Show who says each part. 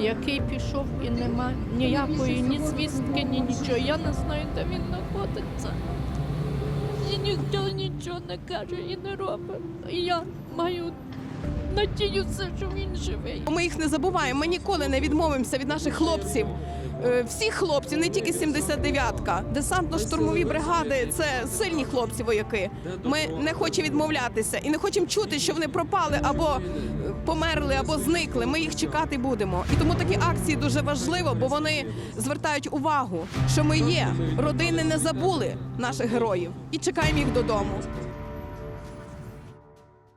Speaker 1: який пішов і нема ніякої ні звістки, ні нічого. Я не знаю, де він знаходиться. І ніхто нічого не каже і не робить. І я маю надіюся, що він живий.
Speaker 2: Ми їх не забуваємо. Ми ніколи не відмовимося від наших хлопців. Е, Всіх хлопців, не тільки 79-ка. Десантно-штурмові бригади це сильні хлопці вояки. Ми не хочемо відмовлятися і не хочемо чути, що вони пропали або е, померли, або зникли. Ми їх чекати будемо. І тому такі акції дуже важливо, бо вони звертають увагу, що ми є. Родини не забули наших героїв і чекаємо їх додому.